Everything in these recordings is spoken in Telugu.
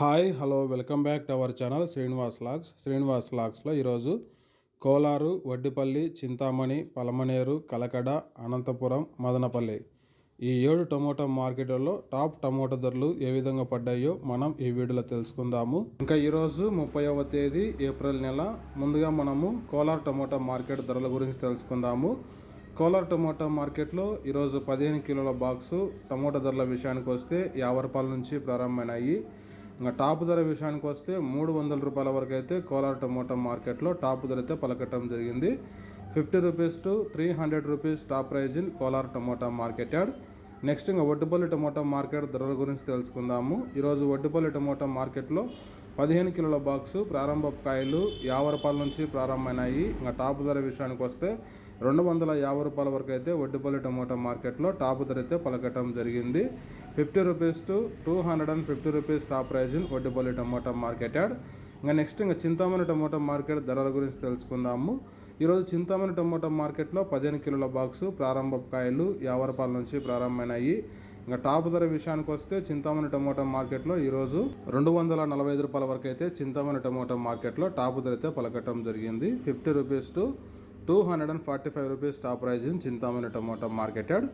Hi hello welcome back to our channel Srinivas logs. Srinivas లాగ్స్లో ఈరోజు కోలారు వడ్డిపల్లి చింతామణి పలమనేరు కలకడ అనంతపురం మదనపల్లి ఈ ఏడు టమోటా మార్కెట్లలో టాప్ టమోటా ధరలు ఏ విధంగా పడ్డాయో మనం ఈ వీడియోలో తెలుసుకుందాము. ఇంకా ఈరోజు ముప్పైవ తేదీ ఏప్రిల్ నెల. ముందుగా మనము కోలార్ టమోటా మార్కెట్ ధరల గురించి తెలుసుకుందాము. కోలార్ టమోటా మార్కెట్లో ఈరోజు పదిహేను కిలోల బాక్సు టమోటా ధరల విషయానికి వస్తే యాభై రూపాయల నుంచి ప్రారంభమైనాయి. ఇంకా టాప్ ధర విషయానికి వస్తే మూడు వందల రూపాయల వరకు అయితే కోలార్ టమోటా మార్కెట్లో టాప్ ధర అయితే పలకటం జరిగింది. Fifty rupees to three hundred rupees top price in Kolar tomato market yard next ఇంకా ఒడ్డుపల్లి టమోటా మార్కెట్ ధరల గురించి తెలుసుకుందాము. ఈరోజు ఒడ్డుపల్లి టమోటా మార్కెట్లో పదిహేను కిలోల బాక్సు ప్రారంభ కాయలు యాభై రూపాయల నుంచి ప్రారంభమైనాయి. ఇంకా టాప్ ధర విషయానికి వస్తే రెండు వందల యాభై రూపాయల వరకు అయితే ఒడ్డుపల్లి టమోటా మార్కెట్లో టాప్ ధర అయితే పలకటం జరిగింది. Fifty rupees to two hundred and fifty rupees top price in Vaddipalli tomato market yard. ఇంకా నెక్స్ట్ ఇంకా చింతామణి టమోటా మార్కెట్ ధరల గురించి తెలుసుకుందాము. ఈరోజు చింతామణి టమోటా మార్కెట్లో పదిహేను కిలోల బాక్సు ప్రారంభ కాయలు యాభై రూపాయల నుంచి ప్రారంభమైనాయి. ఇంకా టాప్ ధర విషయానికి వస్తే చింతామణి టమోటా మార్కెట్లో ఈరోజు రెండు వందల నలభై ఐదు రూపాయల వరకు అయితే చింతామణి టమోటా మార్కెట్లో టాప్ ధర అయితే పలకటం జరిగింది. Fifty rupees to two hundred and forty five rupees top price in Chintamani tomato market yard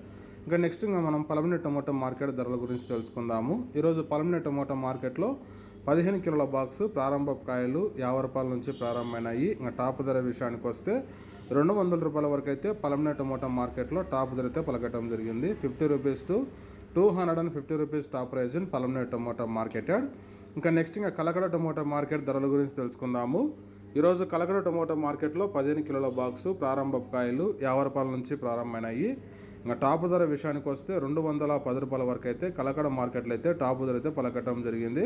ఇంకా నెక్స్ట్ ఇంకా మనం పలమని టొమాటో మార్కెట్ ధరల గురించి తెలుసుకుందాము. ఈరోజు పలమని టొమాటో మార్కెట్లో పదిహేను కిలోల బాక్స్ ప్రారంభ కాయలు యాభై రూపాయల నుంచి ప్రారంభమైనాయి. ఇంకా టాప్ ధర విషయానికి వస్తే రెండు వందల రూపాయల వరకు అయితే పలమనే టొమాటో మార్కెట్లో టాప్ ధర అయితే పలకటం జరిగింది. Fifty rupees to two hundred and fifty rupees top price in Palamaner tomato market yard ఇంకా నెక్స్ట్ ఇంకా కలకడ టొమాటో మార్కెట్ ధరల గురించి తెలుసుకుందాము. ఈరోజు కలకడ టొమాటో మార్కెట్లో పదిహేను కిలోల బాక్సు ప్రారంభ కాయలు యాభై రూపాయల నుంచి ప్రారంభమైనాయి. ఇంకా టాప్ ధర విషయానికి వస్తే రెండు వందల పది రూపాయల వరకు అయితే కలకడ మార్కెట్లో అయితే టాప్ ధర అయితే పలకటం జరిగింది.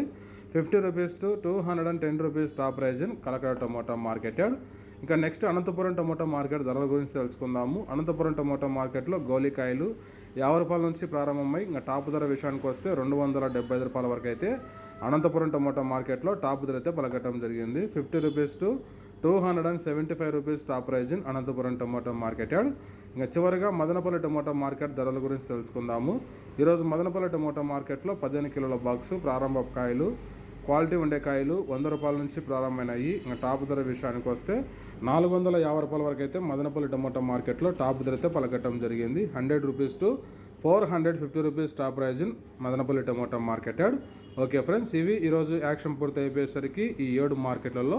Fifty rupees to two hundred and ten rupees top price in Kalakada tomato market ఇంకా నెక్స్ట్ అనంతపురం టమోటా మార్కెట్ ధరల గురించి తెలుసుకుందాము. అనంతపురం టమోటా మార్కెట్లో గోలికాయలు యాభై రూపాయల నుంచి ప్రారంభమై ఇంకా టాప్ ధర విషయానికి వస్తే రెండు వందల డెబ్బై ఐదు రూపాయల వరకు అయితే అనంతపురం టమోటా మార్కెట్లో టాప్ ధర అయితే పలకటం జరిగింది. Fifty rupees to two hundred and seventy five rupees top price in Anantapuram tomato market yard ఇంకా చివరిగా మదనపల్లి టమోటా మార్కెట్ ధరల గురించి తెలుసుకుందాము. ఈరోజు మదనపల్లి టమోటా మార్కెట్లో పదిహేను కిలోల బాక్స్ ప్రారంభ కాయలు క్వాలిటీ ఉండే కాయలు వంద రూపాయల నుంచి ప్రారంభమైనాయి. ఇంకా టాప్ ధర విషయానికి వస్తే నాలుగు వందల యాభై రూపాయల వరకు అయితే మదనపల్లి టమోటా మార్కెట్లో టాప్ ధర అయితే పలకట్టడం జరిగింది. Hundred rupees to four hundred fifty rupees top price in Madanapalle tomato market okay friends ఇవి ఈరోజు యాక్షన్ పూర్తి అయిపోయేసరికి ఈ ఏడు మార్కెట్లలో